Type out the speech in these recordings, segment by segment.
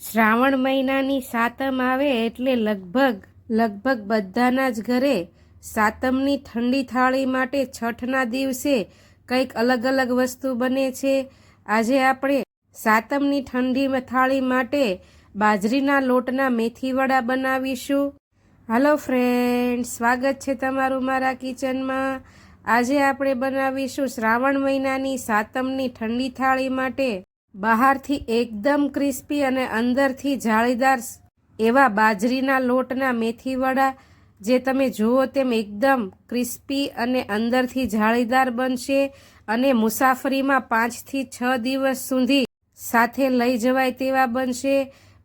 શ્રાવણ મહિનાની સાતમ આવે એટલે લગભગ લગભગ બધાના જ ઘરે સાતમની ઠંડી થાળી માટે છઠના દિવસે કંઈક અલગ અલગ વસ્તુ બને છે. આજે આપણે સાતમની ઠંડી થાળી માટે બાજરીના લોટના મેથીવડા બનાવીશું. હલો ફ્રેન્ડ સ્વાગત છે તમારું મારા કિચનમાં. આજે આપણે બનાવીશું શ્રાવણ મહિનાની સાતમની ઠંડી થાળી માટે બહારથી એકદમ ક્રિસ્પી અને અંદરથી જાળીદાર એવા બાજરીના લોટના મેથીવડા, જે તમે જુઓ તેમ એકદમ ક્રિસ્પી અને અંદરથી જાળીદાર બનશે અને મુસાફરીમાં પાંચથી છ દિવસ સુધી સાથે લઈ જવાય તેવા બનશે.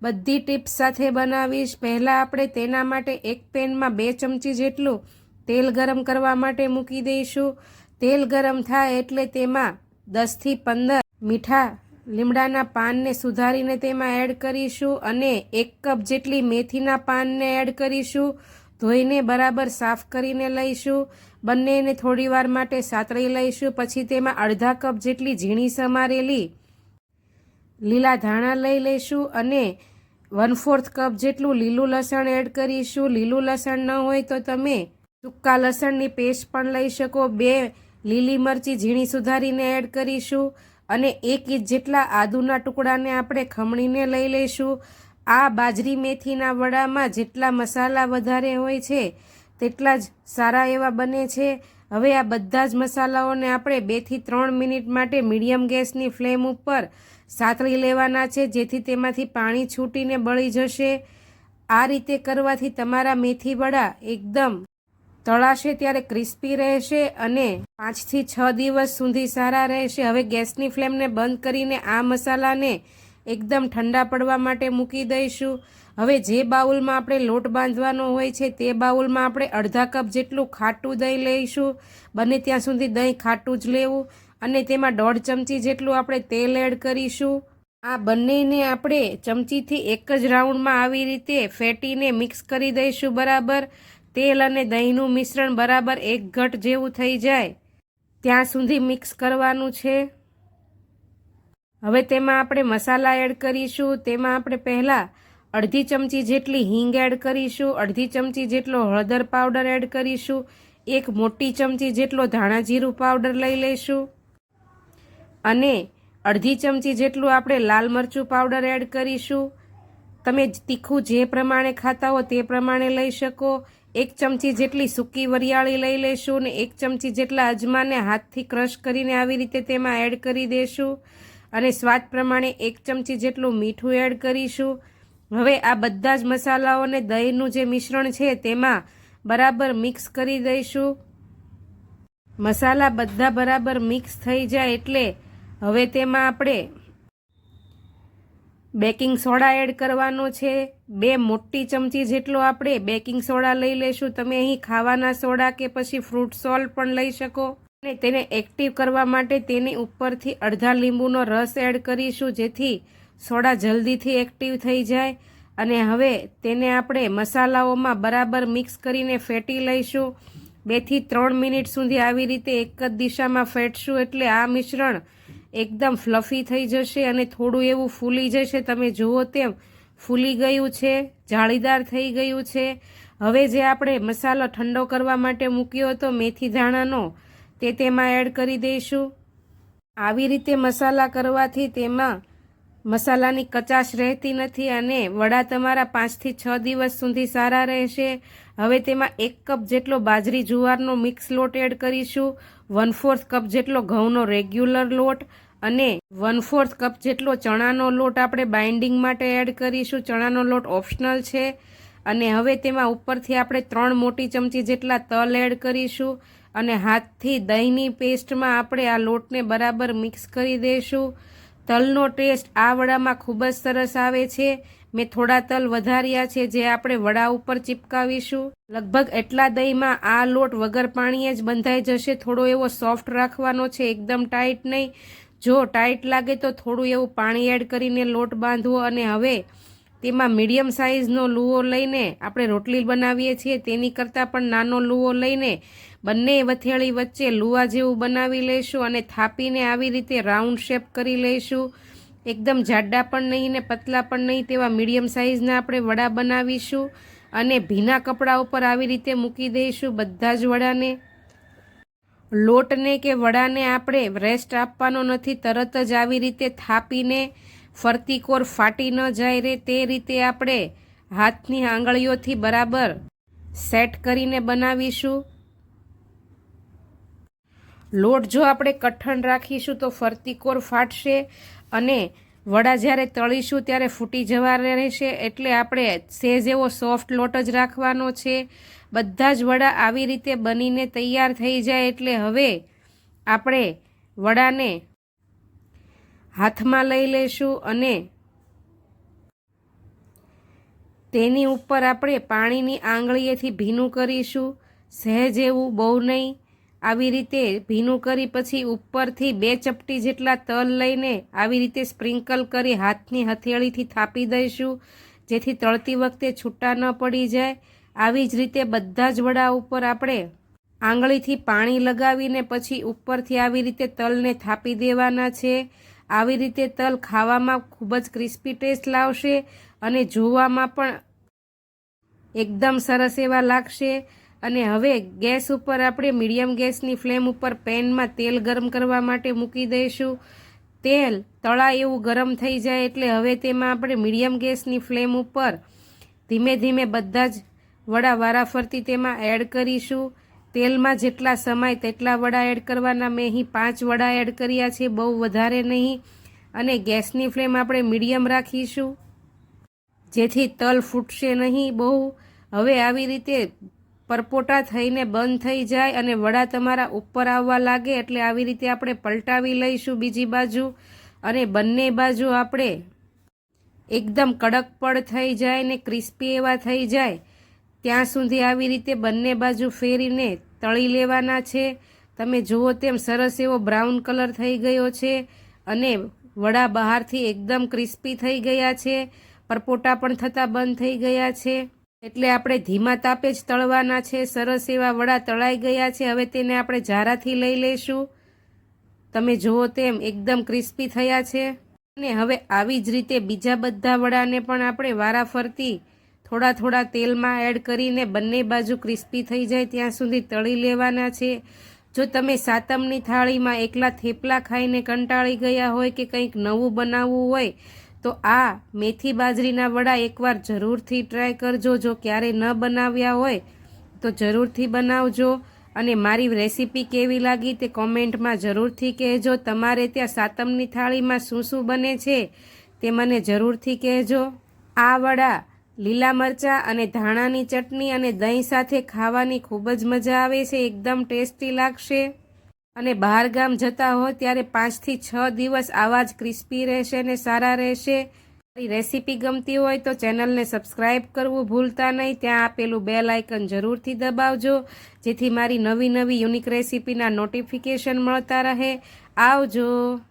બધી ટિપ્સ સાથે બનાવીશ. પહેલાં આપણે તેના માટે એક પેનમાં બે ચમચી જેટલું તેલ ગરમ કરવા માટે મૂકી દઈશું. તેલ ગરમ થાય એટલે તેમાં દસથી પંદર મીઠા લીમડાના પાનને સુધારીને તેમાં એડ કરીશું અને એક કપ જેટલી મેથીના પાનને એડ કરીશું. ધોઈને બરાબર સાફ કરીને લઈશું. બંનેને થોડીવાર માટે સાતળી લઈશું. પછી તેમાં અડધા કપ જેટલી ઝીણી સમારેલી લીલા ધાણા લઈ લઈશું અને વન ફોર્થ કપ જેટલું લીલું લસણ એડ કરીશું. લીલું લસણ ન હોય તો તમે સૂકા લસણની પેસ્ટ પણ લઈ શકો. બે લીલી મરચી ઝીણી સુધારીને એડ કરીશું. અને એક ઇંચ જેટલા આદુના ટુકડાને આપણે ખમણીને લઈ લઈશું. આ બાજરી મેથીના વડામાં જેટલા મસાલા વધારે હોય છે, તેટલા જ સારા એવા બને છે. હવે આ બધા જ મસાલાઓને આપણે બેથી ત્રણ મિનિટ માટે મીડિયમ ગેસની ફ્લેમ ઉપર સાતળી લેવાના છે, જેથી તેમાંથી પાણી છૂટીને બળી જશે. આ રીતે કરવાથી તમારા મેથી વડા એકદમ તળાશે ત્યારે ક્રિસ્પી રહેશે અને પાંચથી છ દિવસ સુધી સારા રહેશે. હવે ગેસની ફ્લેમને બંધ કરીને આ મસાલાને એકદમ ઠંડા પડવા માટે મૂકી દઈશું. હવે જે બાઉલમાં આપણે લોટ બાંધવાનો હોય છે તે બાઉલમાં આપણે અડધા કપ જેટલું ખાટું દહીં લઈશું. બને ત્યાં સુધી દહીં ખાટું જ લેવું અને તેમાં દોઢ ચમચી જેટલું આપણે તેલ એડ કરીશું. આ બંનેને આપણે ચમચીથી એક જ રાઉન્ડમાં આવી રીતે ફેટીને મિક્સ કરી દઈશું બરાબર. તેલ અને દહીંનું મિશ્રણ બરાબર એક ઘટ જેવું થઈ જાય. ત્યાં સુધી મિક્સ કરવાનું છે. હવે તેમાં આપણે મસાલા એડ કરીશું. તેમાં આપણે પહેલાં અડધી ચમચી જેટલી હિંગ એડ કરીશું. અડધી ચમચી જેટલો હળદર પાવડર એડ કરીશું. એક મોટી ચમચી જેટલો ધાણા જીરું પાવડર લઈ લઈશું. અને અડધી ચમચી જેટલું આપણે લાલ મરચું પાવડર એડ કરીશું. તમે તીખું જે પ્રમાણે ખાતા હો તે પ્રમાણે લઈ શકો. એક ચમચી જેટલી સૂકી વરિયાળી લઈ લઈશું અને એક ચમચી જેટલા અજમાને હાથથી ક્રશ કરીને આવી રીતે તેમાં એડ કરી દઈશું અને સ્વાદ પ્રમાણે એક ચમચી જેટલું મીઠું એડ કરીશું. હવે આ બધા જ મસાલાઓને દહીંનું જે મિશ્રણ છે તેમાં બરાબર મિક્સ કરી દઈશું. મસાલા બધા બરાબર મિક્સ થઈ જાય એટલે હવે તેમાં આપણે બેકિંગ સોડા એડ કરવાનો છે. બે મોટી ચમચી જેટલો આપણે બેકિંગ સોડા લઈ લઈશું. તમે અહીં ખાવાના સોડા કે પછી ફ્રૂટ સોલ્ટ પણ લઈ શકો. અને તેને એક્ટિવ કરવા માટે તેની ઉપરથી અડધા લીંબુનો રસ એડ કરીશું, જેથી સોડા જલ્દીથી એક્ટિવ થઈ જાય. અને હવે તેને આપણે મસાલાઓમાં બરાબર મિક્સ કરીને ફેટી લઈશું. બેથી ત્રણ મિનિટ સુધી આવી રીતે એક જ દિશામાં ફેટશું. એટલે આ મિશ્રણ એકદમ ફ્લફી થઈ જશે અને થોડું એવું ફૂલી જશે, તમે જુઓ તેમ ફૂલી ગયું છે, જાળીદાર થઈ ગયું છે. હવે જે આપણે મસાલો ઠંડો કરવા માટે મૂક્યો હતો, મેથી ધાણાનો, તે તેમાં એડ કરી દઈશું. આવી રીતે મસાલા કરવાથી તેમાં મસાલાની કચાશ રહેતી નથી અને વડા તમારા પાંચથી છ દિવસ સુધી સારા રહેશે. હવે તેમાં એક કપ જેટલો બાજરી જુવારનો મિક્સ લોટ એડ કરીશું. વન ફોર્થ કપ જેટલો ઘઉંનો રેગ્યુલર લોટ અને વન ફોર્થ કપ જેટલો ચણાનો લોટ આપણે બાઇન્ડિંગ માટે એડ કરીશું. ચણાનો લોટ ઓપ્શનલ છે. અને હવે તેમાં ઉપરથી આપણે ત્રણ મોટી ચમચી જેટલા તલ એડ કરીશું અને હાથથી દહીંની પેસ્ટમાં આપણે આ લોટને બરાબર મિક્સ કરી દઈશું. તલનો ટેસ્ટ આ વડામાં ખૂબ જ સરસ આવે છે. મેં થોડા તલ વધાર્યા છે જે આપણે વડા ઉપર ચિપકાવીશું. લગભગ એટલા દહીંમાં આ લોટ વગર પાણીએ જ બંધાઈ જશે. થોડો એવો સોફ્ટ રાખવાનો છે, એકદમ ટાઈટ નહીં. જો ટાઈટ લાગે તો થોડું એવું પાણી એડ કરીને લોટ બાંધવો અને હવે તેમાં મીડિયમ સાઇઝનો લુઓ લઈને આપણે રોટલી બનાવીએ છીએ. તેની કરતાં પણ નાનો લુઓ લઈને બંને વથેળી વચ્ચે લુવા જેવું બનાવી લઈશું અને થાપીને આવી રીતે રાઉન્ડ શેપ કરી લઈશું. એકદમ જાડા પણ નહીં ને પતલા પણ નહીં તેવા મીડિયમ સાઇઝના આપણે વડા બનાવીશું અને ભીના કપડા ઉપર આવી રીતે મૂકી દઈશું બધા જ વડાને. લોટને કે વડાને આપણે રેસ્ટ આપવાનો નથી, તરત જ આવી રીતે થાપીને ફરતી કોર ફાટી ન જાય રે તે રીતે આપણે હાથની આંગળીઓથી બરાબર સેટ કરીને બનાવીશું. લોટ જો આપણે કઠણ રાખીશું તો ફરતી કોર ફાટશે અને વડા જ્યારે તળીશું ત્યારે ફૂટી જવા રહેશે એટલે આપણે સેજ એવો સોફ્ટ લોટ જ રાખવાનો છે. બધા જ વડા આવી રીતે બનીને તૈયાર થઈ જાય એટલે હવે આપણે વડાને હાથમાં લઈ લઈશું અને તેની ઉપર આપણે પાણીની આંગળીએથી ભીનું કરીશું. સહેજ એવું બહુ નહીં. આવી રીતે ભીનું કરી પછી ઉપરથી બે ચપટી જેટલા તલ લઈને આવી રીતે સ્પ્રિંકલ કરી હાથની હથેળીથી થાપી દઈશું, જેથી તળતી વખતે છૂટા ન પડી જાય. આવી જ રીતે બધા જ વડા ઉપર આપણે આંગળીથી પાણી લગાવીને પછી ઉપરથી આવી રીતે તલને થાપી દેવાના છે. આવી રીતે તલ ખાવામાં ખૂબ જ ક્રિસ્પી ટેસ્ટ લાવશે અને જોવામાં પણ એકદમ સરસ એવા લાગશે. અને હવે ગેસ ઉપર આપણે મીડિયમ ગેસની ફ્લેમ ઉપર પેનમાં તેલ ગરમ કરવા માટે મૂકી દઈશું. તેલ તળા એવું ગરમ થઈ જાય એટલે હવે તેમાં આપણે મીડિયમ ગેસની ફ્લેમ ઉપર ધીમે ધીમે બધા જ વડા વારાફરતી તેમાં એડ કરીશું. તેલમાં જેટલા સમાય તેટલા વડા એડ કરવાના. મેં અહીં પાંચ વડા એડ કર્યા છે, બહુ વધારે નહીં. અને ગેસની ફ્લેમ આપણે મીડિયમ રાખીશું. જેથી તલ ફૂટશે નહીં બહુ. હવે આવી રીતે પરપોટા થઈને બંધ થઈ જાય અને વડા તમારા ઉપર આવવા લાગે એટલે આવી રીતે આપણે પલટાવી લઈશું બીજી બાજુ. અને બંને બાજુ આપણે એકદમ કડક પડ થઈ જાય ને ક્રિસ્પી એવા થઈ જાય. ત્યાં સુધી આવી રીતે બંને બાજુ ફેરીને તળી લેવાના છે. તમે જુઓ તેમ સરસ એવો બ્રાઉન કલર થઈ ગયો છે અને વડા બહારથી એકદમ ક્રિસ્પી થઈ ગયા છે. પરપોટા પણ થતાં બંધ થઈ ગયા છે. એટલે આપણે ધીમા તાપે જ તળવાના છે. સરસ એવા વડા તળાઈ ગયા છે. હવે તેને આપણે ઝારાથી લઈ લઈશું. તમે જુઓ તેમ એકદમ ક્રિસ્પી થયા છે. અને હવે આવી જ રીતે બીજા બધા વડાને પણ આપણે વારાફરતી થોડા થોડા તેલમાં એડ કરીને બંને બાજુ ક્રિસ્પી થઈ જાય ત્યાં સુધી તળી લેવાના છે. જો તમે સાતમની થાળીમાં એકલા થેપલા ખાઈને કંટાળી ગયા હોય કે કંઈક નવું બનાવવું હોય, તો આ મેથી બાજરીના વડા એકવાર જરૂરથી ટ્રાય કરજો. જો ક્યારે ન બનાવ્યા હોય, તો જરૂરથી બનાવજો. અને મારી રેસીપી કેવી લાગી તે કોમેન્ટમાં જરૂરથી કહેજો. તમારે ત્યાં સાતમની થાળીમાં શું શું બને છે તે મને જરૂરથી કહેજો. આ વડા લીલા મરચાં અને ધાણાની ચટણી અને દહીં સાથે ખાવાની ખૂબ જ મજા આવે છે, એકદમ ટેસ્ટી લાગશે. અને બહાર ગામ જતા હો ત્યારે પાંચથી છ દિવસ આવા જ ક્રિસ્પી રહેશે ને સારા રહેશે. રેસીપી ગમતી હોય તો ચેનલને સબસ્ક્રાઇબ કરવું ભૂલતા નહીં. ત્યાં આપેલું બેલ આઇકન જરૂરથી દબાવજો, જેથી મારી નવી નવી યુનિક રેસીપીના નોટિફિકેશન મળતા રહે. આવજો.